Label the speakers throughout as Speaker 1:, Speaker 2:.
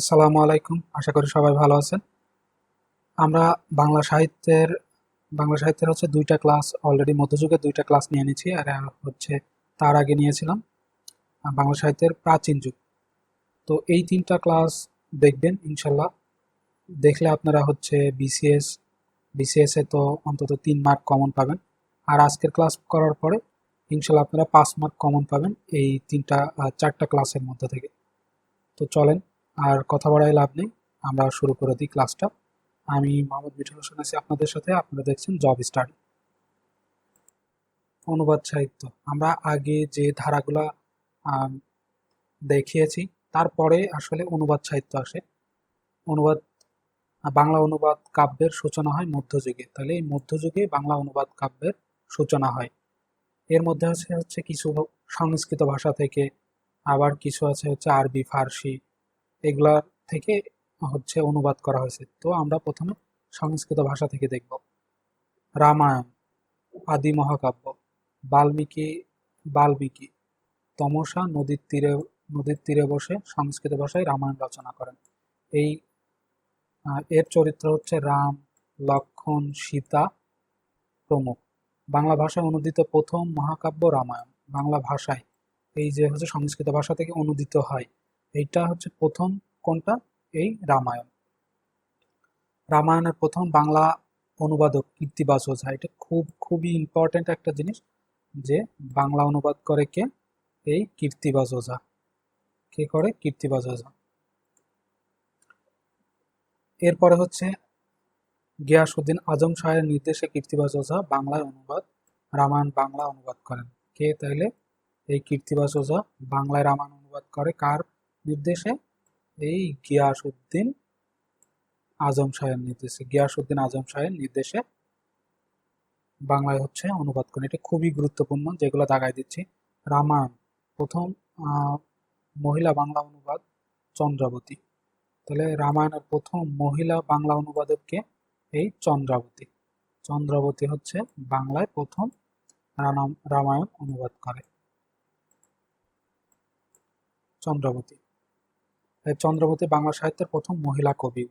Speaker 1: আসসালামু আলাইকুম। আশা করি সবাই ভালো আছেন। আমরা বাংলা সাহিত্যের বাংলা সাহিত্যের হচ্ছে দুইটা ক্লাস অলরেডি মধ্যযুগে দুইটা ক্লাস নিয়ে নিয়েছি, আর হচ্ছে তার আগে নিয়েছিলাম বাংলা সাহিত্যের প্রাচীন যুগ। তো এই তিনটা ক্লাস দেখবেন, ইনশাল্লাহ। দেখলে আপনারা হচ্ছে বিসিএস বিসিএস তো অন্তত তিন মার্ক কমন পাবেন। আর আজকের ক্লাস করার পরে, ইনশাল্লাহ আপনারা পাঁচ মার্ক কমন পাবেন এই তিনটা চারটা ক্লাসের মধ্যে থেকে। তো চলেন আর কথা বাড়ায় লাভ নেই। আমরা শুরু করে দিই ক্লাসটা আমি মোহাম্মদ মিঠুন হোসেন আছি আপনাদের সাথে। আপনারা দেখছেন জব স্টাডি অনুবাদ সাহিত্য। আমরা আগে যে ধারাগুলা দেখিয়েছি, তারপরে আসলে অনুবাদ সাহিত্য আসে। অনুবাদ, বাংলা অনুবাদ কাব্যের সূচনা হয় মধ্যযুগে। তাহলে এই মধ্যযুগে বাংলা অনুবাদ কাব্যের সূচনা হয়। এর মধ্যে আছে হচ্ছে কিছু সংস্কৃত ভাষা থেকে, আবার কিছু আছে হচ্ছে আরবি, ফার্সি এগুলার থেকে হচ্ছে অনুবাদ করা হয়েছে। তো আমরা প্রথমে সংস্কৃত ভাষা থেকে দেখব। রামায়ণ, আদি মহাকাব্য, বাল্মীকি বাল্মীকি, তমসা নদীর তীরে নদীর তীরে বসে সংস্কৃত ভাষায় রামায়ণ রচনা করেন। এই এর চরিত্র হচ্ছে রাম, লক্ষণ, সীতা প্রমুখ। বাংলা ভাষায় অনুদিত প্রথম মহাকাব্য রামায়ণ। বাংলা ভাষায় এই যে হচ্ছে সংস্কৃত ভাষা থেকে অনুদিত হয়। এইটা হচ্ছে প্রথম কোনটা? এই রামায়ণ। রামায়ণের প্রথম বাংলা অনুবাদক কীর্তিবাস ওঝা। এটা খুব, খুবই ইম্পর্ট্যান্ট একটা জিনিস যে বাংলা অনুবাদ করে কে? এই কীর্তিবাস ওঝা। কে করে? কীর্তিবাস ওঝা। এরপরে হচ্ছে গিয়াসউদ্দিন আজম শাহের নির্দেশে কীর্তিবাস ওঝা বাংলায় অনুবাদ, রামায়ণ বাংলা অনুবাদ করেন। কে তাইলে? এই কীর্তিবাস ওঝা বাংলায় রামায়ণ অনুবাদ করে কার? নির্দেশে এই গিয়াসউদ্দিন আজম শাহের নির্দেশে, গিয়াসউদ্দিন আজম শাহের নির্দেশে বাংলায় হচ্ছে অনুবাদ করেন। এটা খুবই গুরুত্বপূর্ণ, যেগুলো দাগাই দিচ্ছি। রামায়ণ, প্রথম মহিলা বাংলা অনুবাদ চন্দ্রাবতী। তাহলে রামায়ণের প্রথম মহিলা বাংলা অনুবাদককে এই চন্দ্রাবতী। চন্দ্রাবতী হচ্ছে বাংলায় প্রথম রামায়ণ অনুবাদ করে। চন্দ্রাবতী। চন্দ্রাবতী বাংলা সাহিত্যের প্রথম মহিলা কবি।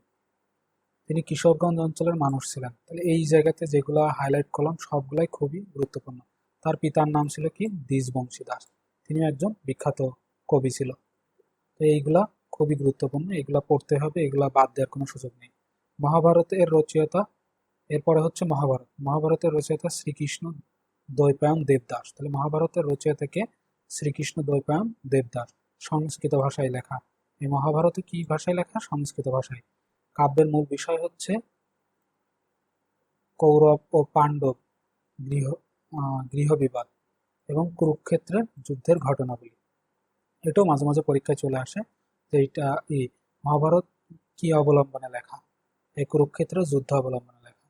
Speaker 1: তিনি কিশোরগঞ্জ অঞ্চলের মানুষ ছিলেন। তাহলে এই জায়গাতে যেগুলো হাইলাইট করলাম সবগুলাই খুবই গুরুত্বপূর্ণ। তার পিতার নাম ছিল কি? দ্বিজবংশী দাস। তিনি একজন বিখ্যাত কবি ছিল। তো এইগুলা খুবই গুরুত্বপূর্ণ এগুলা পড়তে হবে এগুলা বাদ দেওয়ার কোনো সুযোগ নেই। মহাভারতের রচয়িতা, এরপরে হচ্ছে মহাভারত। মহাভারতের রচয়িতা শ্রীকৃষ্ণ দ্বৈপায়ন দেবদাস। তাহলে মহাভারতের রচয়িতাকে শ্রীকৃষ্ণ দ্বৈপায়ন দেবদাস, সংস্কৃত ভাষায় লেখা। এই মহাভারতে কি ভাষায় লেখা? সংস্কৃত ভাষায়। কাব্যের মূল বিষয় হচ্ছে কৌরব ও পাণ্ডব গৃহ গৃহবিবাদ এবং কুরুক্ষেত্রের যুদ্ধের ঘটনাবলী। এটাও মাঝে মাঝে পরীক্ষায় চলে আসে যে এইটা এই মহাভারত কি অবলম্বনে লেখা? এই কুরুক্ষেত্রের যুদ্ধ অবলম্বনে লেখা।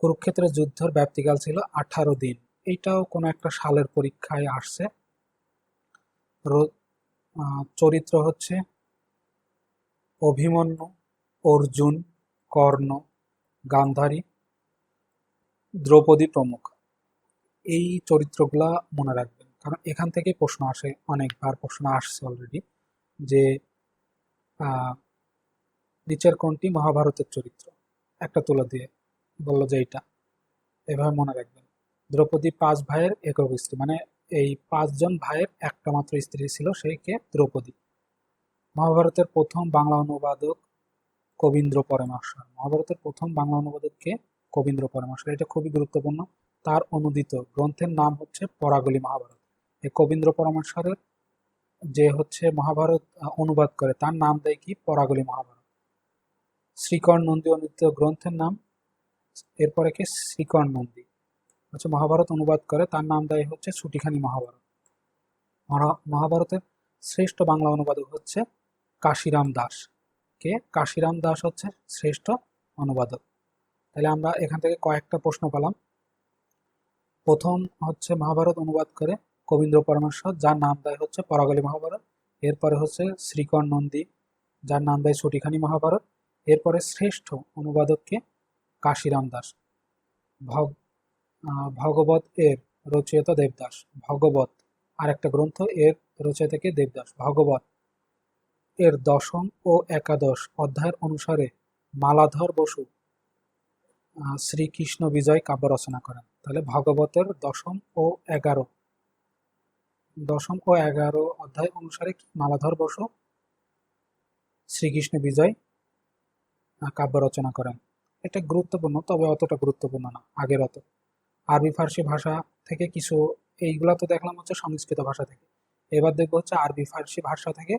Speaker 1: কুরুক্ষেত্রের যুদ্ধের ব্যাপ্তিকাল ছিল আঠারো দিন। এইটাও কোনো একটা সালের পরীক্ষায় আসছে। চরিত্র হচ্ছে অভিমন্যু, অর্জুন, কর্ণ, গান্ধারী, দ্রৌপদী প্রমুখ। এই চরিত্রগুলা মনে রাখবেন। কারণ এখান থেকে প্রশ্ন আসে অনেকবার, প্রশ্ন আসছে অলরেডি যে নিচের কোনটি মহাভারতের চরিত্র? একটা তুলে দিয়ে বলল যে এইটা। এভাবে মনে রাখবেন। দ্রৌপদী পাঁচ ভাইয়ের একক স্ত্রী মানে এই পাঁচজন ভাইয়ের একটা মাত্র স্ত্রী ছিল, সেই কে? দ্রৌপদী। মহাভারতের প্রথম বাংলা অনুবাদক কবীন্দ্র পরমাশ্বর মহাভারতের প্রথম বাংলা অনুবাদক কে? কবীন্দ্র পরমাশ্বর এটা খুবই গুরুত্বপূর্ণ। তার অনুদিত গ্রন্থের নাম হচ্ছে পরাগলি মহাভারত। এই কবীন্দ্র পরমেশ্বরের যে হচ্ছে মহাভারত অনুবাদ করে, তার নাম দেয় কি? পরাগলি মহাভারত। শ্রীকর্ণ নন্দী অনুদিত গ্রন্থের নাম? এরপরে কে? শ্রীকর্ণ নন্দী হচ্ছে মহাভারত অনুবাদ করে, তার নাম দেয় হচ্ছে ছুটিখানি মহাভারত। মহা- মহাভারতের শ্রেষ্ঠ বাংলা অনুবাদক হচ্ছে কাশিরাম দাস। কে? কাশিরাম দাস হচ্ছে শ্রেষ্ঠ অনুবাদক। তাহলে আমরা এখান থেকে কয়েকটা প্রশ্ন পেলাম। প্রথম হচ্ছে মহাভারত অনুবাদ করে কবীন্দ্র পরমেশ্বর, যার নাম দেয় হচ্ছে পরাগলি মহাভারত। এরপরে হচ্ছে শ্রীকর নন্দী যার নাম দেয় ছুটিখানি মহাভারত। এরপরে শ্রেষ্ঠ অনুবাদককে কাশিরাম দাস। ভগ ভগবত এর রচয়িতা দেবদাস। ভগবত আর একটা গ্রন্থ, এর রচয়িতাকে দেবদাস। ভগবত এর দশম ও একাদশ অধ্যায়ের অনুসারে মালাধর বসু শ্রীকৃষ্ণ বিজয় কাব্য রচনা করেন। তাহলে ভাগবতের দশম ও এগারো, দশম ও এগারো অধ্যায় অনুসারে মালাধর বসু শ্রীকৃষ্ণ বিজয় কাব্য রচনা করেন। এটা গুরুত্বপূর্ণ, তবে অতটা গুরুত্বপূর্ণ না, আগের অত আরবি ফার্সি ভাষা থেকে কিছু, এইগুলা তো দেখলাম হচ্ছে সংস্কৃত ভাষা থেকে। এবার দেখব হচ্ছে আরবি ফার্সি ভাষা থেকে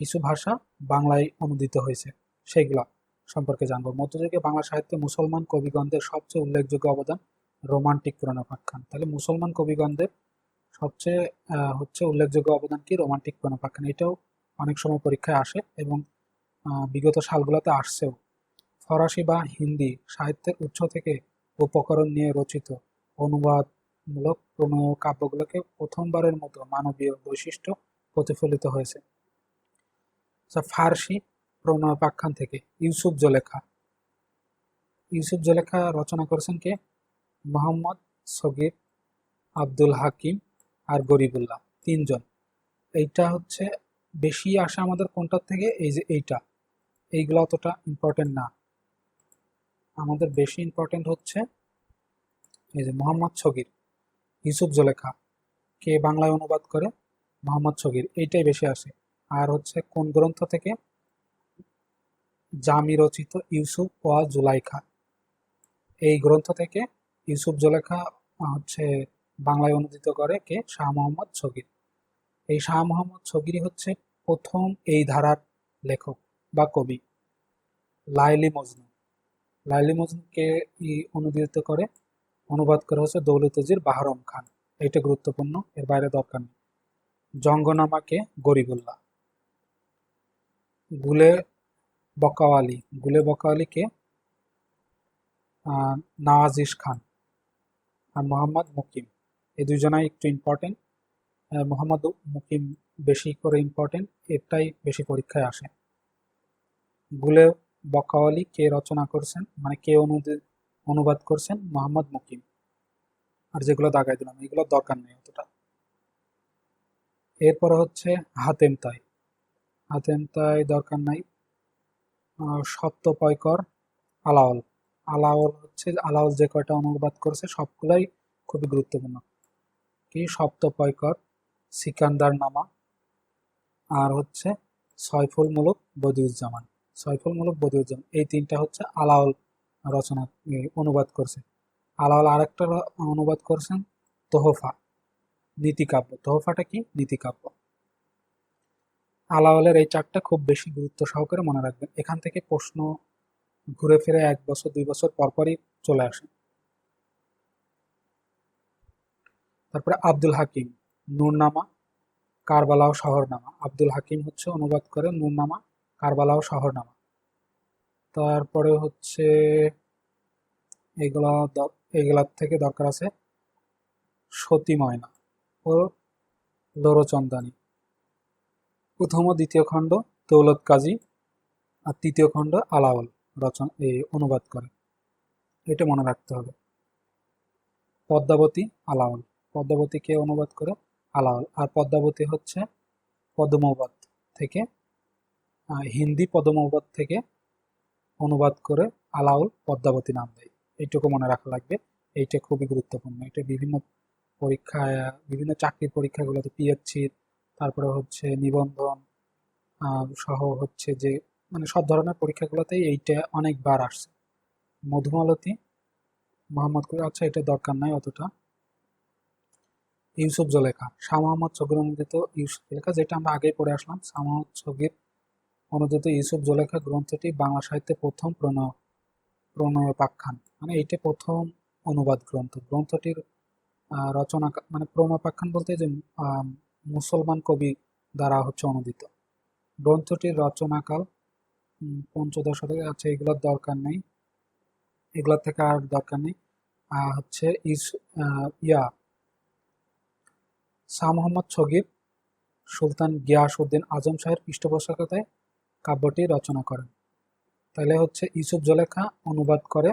Speaker 1: কিছু ভাষা বাংলায় অনুদিত হয়েছে। সেইগুলা সম্পর্কে জানব। মধ্যযুগে বাংলা সাহিত্যে মুসলমান কবিগণদের সবচেয়ে উল্লেখযোগ্য অবদান রোমান্টিক প্রণপাখ্যান তাহলে মুসলমান কবিগণদের সবচেয়ে হচ্ছে উল্লেখযোগ্য অবদান কি? রোমান্টিক প্রণপাখ্যান এটাও অনেক সময় পরীক্ষায় আসে এবং বিগত সালগুলোতে আসছেও। ফরাসি বা হিন্দি সাহিত্যের উৎস থেকে উপকরণ নিয়ে রচিত অনুবাদমূলক প্রণয় কাব্যগুলোকে প্রথমবারের মতো মানবীয় বৈশিষ্ট্য প্রতিফলিত হয়েছে। আচ্ছা, ফার্সি প্রণয়পাখ্যান থেকে ইউসুফ জলেখা। ইউসুফ জলেখা রচনা করেছেন কে? মোহাম্মদ সগির আব্দুল হাকিম আর গরিবুল্লাহ তিনজন। এইটা হচ্ছে বেশি আসে আমাদের কোনটার থেকে? এই যে এইটা। এইগুলো অতটা ইম্পর্টেন্ট না। আমাদের বেশি ইম্পর্টেন্ট হচ্ছে এই যে মোহাম্মদ সগির ইউসুফ জলেখা, কে বাংলায় অনুবাদ করে? মোহাম্মদ সগির এইটাই বেশি আসে। আর হচ্ছে কোন গ্রন্থ থেকে? জামি রচিত ইউসুফ ওয়া জুলাইখা। এই গ্রন্থ থেকে ইউসুফ জুলেখা হচ্ছে বাংলায় অনুদিত করে কে? শাহ মোহাম্মদ সগির এই শাহ মোহাম্মদ সগিরই হচ্ছে প্রথম এই ধারার লেখক বা কবি, লাইলি মজনু। লাইলি মজনুকে অনুদিত করে অনুবাদ করা হচ্ছে দৌলতজির বাহরম খান। এটা গুরুত্বপূর্ণ এর বাইরে দরকার নেই। জঙ্গনামাকে গরিবুল্লাহ। গুলে বকাওয়ালি। গুলে বকাওয়ালিকে আহ, নওয়াজিশ খান আর মোহাম্মদ মুকিম। এই দুজনাই একটু ইম্পর্টেন্ট মোহাম্মদ মুকিম বেশি করে ইম্পর্টেন্ট এটাই বেশি পরীক্ষায় আসে। গুলে বকাওয়ালি কে রচনা করছেন? মানে কে অনুদি অনুবাদ করছেন মোহাম্মদ মুকিম। আর যেগুলো দাগাই দিলাম এগুলো দরকার নেই অতটা। এরপরে হচ্ছে হাতেম তাই। হাতেম তাই দরকার নাই। সপ্তপয়কর আলাওল। আলাওল হচ্ছে, আলাওল যে কয়টা অনুবাদ করেছে, সবগুলাই খুবই গুরুত্বপূর্ণ। কি? সপ্তপয়কর সিকান্দার নামা। আর হচ্ছে ছয়ফুল মুলক বদিউজ্জামান। ছয়ফুল মুলক বদিউজ্জামান। এই তিনটা হচ্ছে আলাওল রচনা অনুবাদ করছে। আলাওল আরেকটা অনুবাদ করছেন তোহফা, নীতিকাব্য। তোহফাটা কি? নীতিকাব্য। আলাওলের এই চারটা খুব বেশি গুরুত্ব সহকারে মনে রাখবেন। এখান থেকে প্রশ্ন ঘুরে ফিরে এক বছর, দুই বছর পরপরই চলে আসে। তারপরে আব্দুল হাকিম, নূরনামা, কারবালাও শহরনামা। আব্দুল হাকিম হচ্ছে অনুবাদ করে নূরনামা, কারবালাও শহরনামা। তারপরে হচ্ছে এগুলা এগুলার থেকে দরকার আছে সতী ময়না ও লোরচন্দানী প্রথম ও দ্বিতীয় খণ্ড দৌলত কাজী আর তৃতীয় খণ্ড আলাওল রচনা এই অনুবাদ করে। এটা মনে রাখতে হবে। পদ্মাবতী আলাওল পদ্মাবতীকে অনুবাদ করে? আলাওল আর পদ্মাবতী হচ্ছে পদ্মবাদ থেকে হিন্দি পদ্মবাদ থেকে অনুবাদ করে আলাউল পদ্মাবতী নাম দেয়। এইটুকু মনে রাখা লাগবে। এইটা খুবই গুরুত্বপূর্ণ। এটা বিভিন্ন পরীক্ষায়, বিভিন্ন চাকরির পরীক্ষাগুলোতে পিএইচসির তারপরে হচ্ছে নিবন্ধন সহ হচ্ছে যে মানে সব ধরনের পরীক্ষাগুলোতেই এইটা অনেকবার আসছে। মধুমালতী, মোহাম্মদ আচ্ছা এটা দরকার নাই অতটা। ইউসুফ জলেখা, শাহ মোহাম্মদ ছবির অনুদিত ইউসুফ জলেখা, যেটা আমরা আগেই পড়ে আসলাম, শাহ মোহাম্মদ ছবির অনুদিত ইউসুফ জলেখা গ্রন্থটি বাংলা সাহিত্যে প্রথম প্রণয়, প্রণয়োপাখ্যান। মানে এইটা প্রথম অনুবাদ গ্রন্থ। গ্রন্থটির রচনা মানে প্রণয়োপাখ্যান বলতে যে মুসলমান কবি দ্বারা হচ্ছে অনুদিত। গ্রন্থটির রচনাকাল পঞ্চদশ শতকে আছে এগুলোর দরকার নেই। এগুলোর থেকে আর দরকার নেই। হচ্ছে ইস ইয়া। শাহ মোহাম্মদ ছগির সুলতান গিয়াসউদ্দিন আজম শাহের পৃষ্ঠপোষকতায় কাব্যটি রচনা করেন। তাহলে হচ্ছে ইউসুফ জলেখা অনুবাদ করে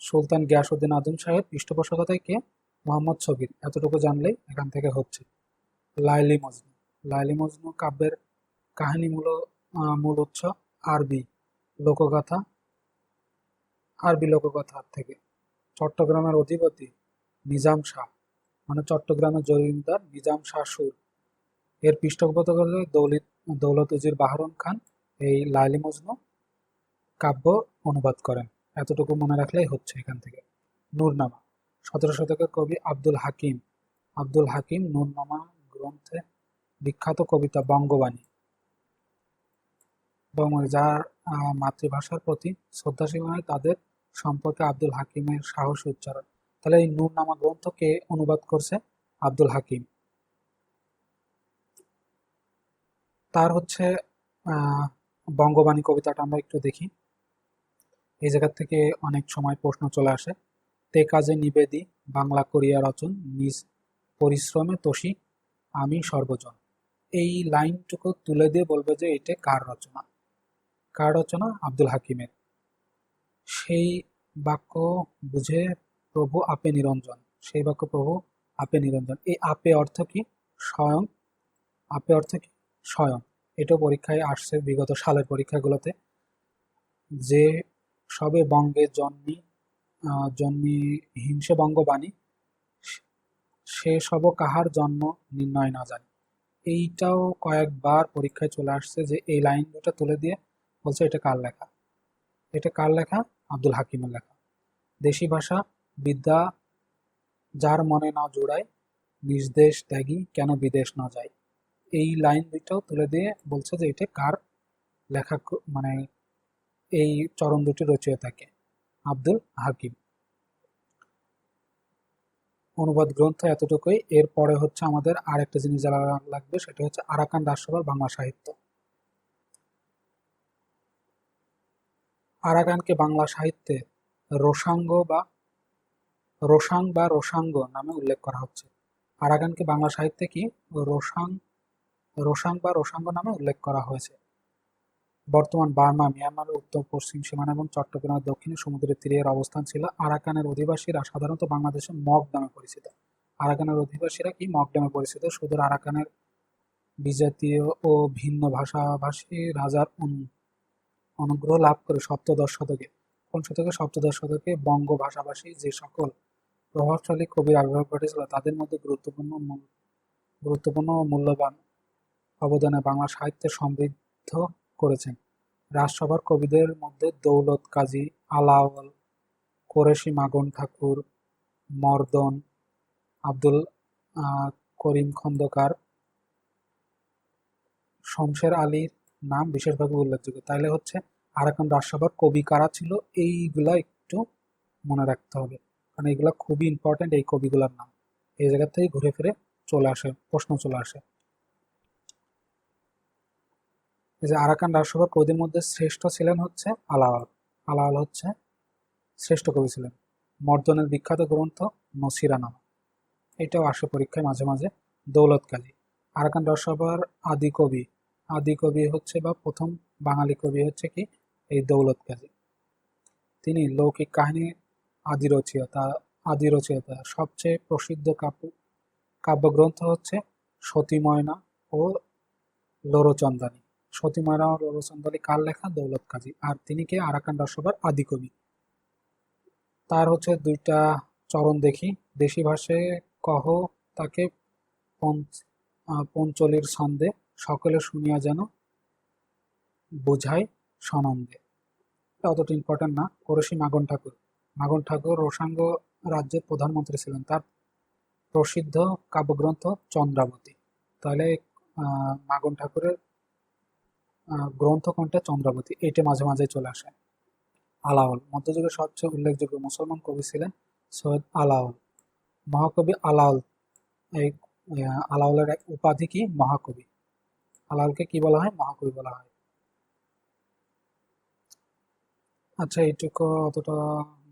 Speaker 1: সুলতান গিয়াসউদ্দিন আজম শাহের পৃষ্ঠপোষকতায় কে? মোহাম্মদ ছগির এতটুকু জানলেই এখান থেকে হচ্ছে। লাইলি মজনু। লাইলি মজনু কাব্যের কাহিনী মূল মূল উৎস আরবি লোকগাথা আরবি লোকগাথা থেকে। চট্টগ্রামের অধিপতি নিজাম শাহ। মানে চট্টগ্রামের জমিদার নিজাম শাহ সুর। এর পৃষ্ঠপোষকতা দৌলত দৌলত উজির বাহরুন খান। এই লাইলি মজনু কাব্য অনুবাদ করেন। এতটুকু মনে রাখলেই হচ্ছে এখান থেকে। নূরনামা সতেরো শতকের কবি আব্দুল হাকিম। আব্দুল হাকিম নূরনামা গ্রন্থে বিখ্যাত কবিতা বঙ্গবাণী। বঙ্গবাণী যার মাতৃভাষার প্রতি শ্রদ্ধাশীল নয় তাদের সম্পর্কে আব্দুল হাকিমের সাহসী উচ্চারণ। তাহলে এই নূরনামা গ্রন্থ কে অনুবাদ করছে? আব্দুল হাকিম। তার হচ্ছে আহ, বঙ্গবাণী কবিতাটা আমরা একটু দেখি। এই জায়গা থেকে অনেক সময় প্রশ্ন চলে আসে। তে কাজে নিবেদি, বাংলা করিয়া রচন, নিজ পরিশ্রমে তোষী, আমি সর্বজন। এই লাইনটুকু তুলে দিয়ে বলবে যে এটা কার রচনা? কার রচনা? আব্দুল হাকিমের। সেই বাক্য বুঝে প্রভু আপে নিরঞ্জন। সেই বাক্য প্রভু আপে নিরঞ্জন। এই আপে অর্থ কি? স্বয়ং। আপে অর্থ কি? স্বয়ং। এটা পরীক্ষায় আসছে বিগত সালের পরীক্ষাগুলোতে, যে সবে বঙ্গে জন্মি জন্মি হিংসে বঙ্গবাণী, সে সব কাহার জন্ম নির্ণয় না জানি। এইটাও কয়েকবার পরীক্ষায় চলে আসছে যে এই লাইন দুটো তুলে দিয়ে বলছে এটা কার লেখা? এটা কার লেখা? আব্দুল হাকিমের লেখা। দেশি ভাষা, বিদ্যা যার মনে না জোড়ায় নিজ দেশ ত্যাগী কেন বিদেশ না যায়? এই লাইন দুইটাও তুলে দিয়ে বলছে যে এটা কার লেখা মানে এই চরণ দুটি রচয়িতাকে আব্দুল হাকিম। অনুবাদ গ্রন্থ এতটুকুই। এরপরে হচ্ছে আমাদের আরেকটা জিনিস জানা লাগবে, সেটা হচ্ছে আরাকান রাজসভার বাংলা সাহিত্য। আরাকানকে বাংলা সাহিত্যে রোসাঙ্গ বা রোসাং বা রোসাঙ্গ নামে উল্লেখ করা হচ্ছে। আরাকানকে বাংলা সাহিত্যে কি? রোসাং রোসাং বা রোসাঙ্গ নামে উল্লেখ করা হয়েছে। বর্তমান বার্মা মিয়ানমারের উত্তর, পশ্চিম সীমানা এবং চট্টগ্রামের দক্ষিণে সমুদ্রের তীরে এর অবস্থান ছিল আরাকানের অধিবাসীরা সাধারণত বাংলাদেশে মগ নামে পরিচিত। আরাকানের অধিবাসীরা কি মগ নামে পরিচিত? সুদূর আরাকানের বিজাতীয় ও ভিন্ন ভাষাভাষী রাজার অনু- অনুগ্রহ লাভ করে সপ্তদশ শতকে। কোন শতকে? সপ্তদশ শতকে বঙ্গ ভাষাভাষী যে সকল প্রভাবশালী কবির আবির্ভাব ঘটেছিল, তাদের মধ্যে গুরুত্বপূর্ণ গুরুত্বপূর্ণ মূল্যবান অবদানে বাংলা সাহিত্যে সমৃদ্ধ করেছেন। রাজসভার কবিদের মধ্যে দৌলত কাজী আলাওল কোরেশি মাগন ঠাকুর, মর্দন, আব্দুল করিম খন্দকার, শমশের আলীর নাম বিশেষভাবে উল্লেখযোগ্য। তাইলে হচ্ছে আরাকান রাজসভার কবি কারা ছিল, এইগুলা একটু মনে রাখতে হবে। কারণ এইগুলা খুবই ইম্পর্ট্যান্ট এই কবিগুলোর নাম। এই জায়গা থেকে ঘুরে ফিরে চলে আসে, প্রশ্ন চলে আসে। যে আরাকান রাজসভার কবিদের মধ্যে শ্রেষ্ঠ ছিলেন হচ্ছে আলাওল আলাওল হচ্ছে শ্রেষ্ঠ কবি ছিলেন। মর্দনের বিখ্যাত গ্রন্থ নসিরানামা এটাও আসে পরীক্ষায় মাঝে মাঝে দৌলত কাজী আরাকান রাজসভার আদি কবি। আদি কবি হচ্ছে বা প্রথম বাঙালি কবি হচ্ছে কি? এই দৌলত কাজী তিনি লৌকিক কাহিনী আদি রচয়িতা আদি রচয়িতা সবচেয়ে প্রসিদ্ধ কাব্য, কাব্যগ্রন্থ হচ্ছে সতী ময়না ও লোরচন্দানী। সতী ময়না ও লোরচন্দানী কার লেখা? দৌলত কাজী। আর তিনি কে? আরাকান রাজসভার আদি কবি। তার হচ্ছে দুইটা চরণ দেখি। দেশি ভাষায় কহ, তাকে পঞ্চলির ছন্দে, সকলে শুনিয়া যেন বুঝায় সনন্দে। অতটা ইম্পর্টেন্ট না। করসি মাগন ঠাকুর। মাগন ঠাকুর রোসাঙ্গ রাজ্যের প্রধানমন্ত্রী ছিলেন। তার প্রসিদ্ধ কাব্যগ্রন্থ চন্দ্রাবতী। তাহলে মাগন ঠাকুরের গ্রন্থ কোনটা চন্দ্রাবতী এইটা মাঝে মাঝে চলে আসে। আলাওল মধ্যযুগের সবচেয়ে উল্লেখযোগ্য মুসলমান কবি ছিলেন সৈয়দ আলাওল মহাকবি আলাওল এই আহ, আলাওলের এক উপাধি কি? মহাকবি। আলাওলকে কি বলা হয়? মহাকবি বলা হয়। আচ্ছা এইটুকু অতটা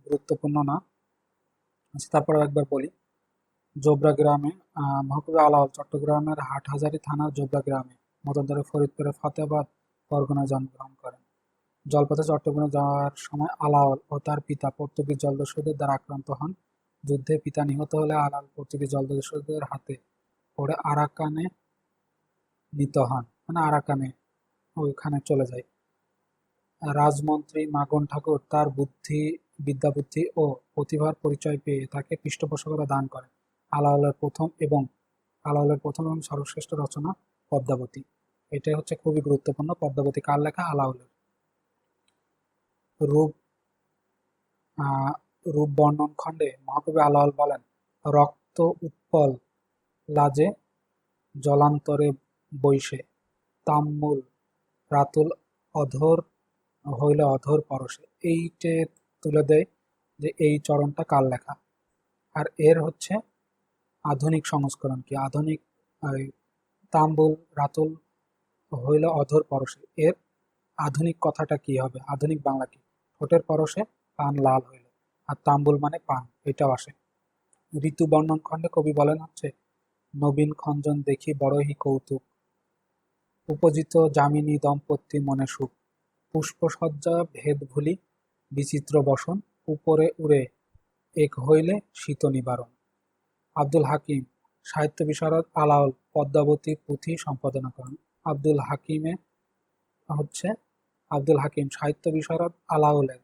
Speaker 1: গুরুত্বপূর্ণ না। আচ্ছা তারপর একবার বলি। জোবরা গ্রামে মহাকবি আলাওল চট্টগ্রামের হাটহাজারী থানার জোবরা গ্রামে মতান্তরে ফরিদপুরের ফতেহাবাদ পরগনায় জন্মগ্রহণ করেন। জলপথে চট্টগ্রামে যাওয়ার সময় আলাওল ও তার পিতা পর্তুগিজ জলদস্যুদের দ্বারা আক্রান্ত হন। যুদ্ধে পিতা নিহত হলে আলাল পর্তুগিজ জলদস্যুদের হাতে পড়ে আরাকানে নিত হন। মানে আরাকানে ওইখানে চলে যায়। রাজমন্ত্রী মাগন ঠাকুর তার বুদ্ধি, বিদ্যাবুদ্ধি ও প্রতিভার পরিচয় পেয়ে তাকে পৃষ্ঠপোষকতা দান করেন। আলাওলের প্রথম এবং, আলাওলের প্রথম এবং সর্বশ্রেষ্ঠ রচনা পদ্মাবতী। এটা হচ্ছে খুবই গুরুত্বপূর্ণ। পদ্মাবতী কার লেখা? আলাওলের রূপ রূপ বর্ণন খণ্ডে মহাকবি আলাওল বলেন, রক্ত উৎপল লাজে জলান্তরে বৈশে, তাম্মুল রাতুল অধর হইলে অধর পরশে। এইটে তুলে দেয় যে এই চরণটা কার লেখা? আর এর হচ্ছে আধুনিক সংস্করণ কি? আধুনিক তাম্বুল, রাতুল হইল অধর পরশে। এর আধুনিক কথাটা কি হবে? আধুনিক বাংলা কি? ঠোঁটের পরশে পান লাল হইল, আর তাম্বুল মানে পান, এটাও আসে। ঋতু বর্ণন খণ্ডে কবি বলেন হচ্ছে, নবীন খঞ্জন দেখি বড়ই কৌতুক। উপজিত যামিনী দম্পতি মনে সুখ। পুষ্পসজ্জা ভেদ ভুলি বিচিত্র বসন, উপরে উড়ে এক হইলে শীত নিবারণ। আব্দুল হাকিম, সাহিত্য বিশারদ আলাউল পদ্মাবতী পুঁথি সম্পাদনা করেন। আব্দুল হাকিমে হচ্ছে আব্দুল হাকিম সাহিত্য বিশারদ আলাউলের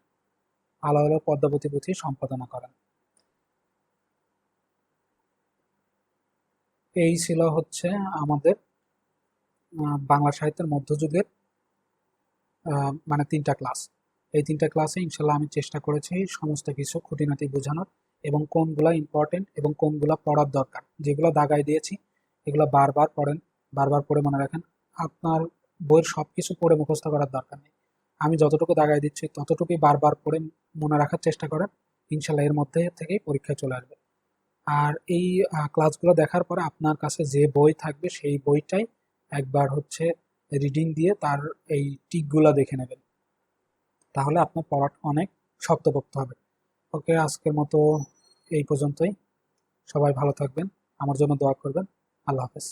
Speaker 1: আলাউলের পদ্মাবতী পুঁথি সম্পাদনা করেন। এই ছিল হচ্ছে আমাদের বাংলা সাহিত্যের মধ্যযুগের মানে তিনটা ক্লাস। এই তিনটা ক্লাসে ইনশাল্লাহ আমি চেষ্টা করেছি সমস্ত কিছু খুঁটিনাটি বোঝানোর এবং কোনগুলা ইম্পর্টেন্ট এবং কোনগুলা পড়ার দরকার। যেগুলো দাগাই দিয়েছি, এগুলো বারবার পড়েন, বারবার পড়ে মনে রাখেন। আপনার বইয়ের সব কিছু পড়ে মুখস্থ করার দরকার নেই। আমি যতটুকু দাগাই দিচ্ছি, ততটুকুই বারবার পড়ে মনে রাখার চেষ্টা করেন। ইনশাল্লাহ এর মধ্যে থেকেই পরীক্ষায় চলে আসবে। আর এই ক্লাসগুলো দেখার পরে আপনার কাছে যে বই থাকবে, সেই বইটাই একবার হচ্ছে রিডিং দিয়ে তার এই টিকগুলো দেখে নেবেন। তাহলে আপনার পড়াটা অনেক শক্তপোক্ত হবে। ওকে, আজকের মতো এই পর্যন্তই। সবাই ভালো থাকবেন। আমার জন্য দোয়া করবেন। আল্লাহ হাফেজ।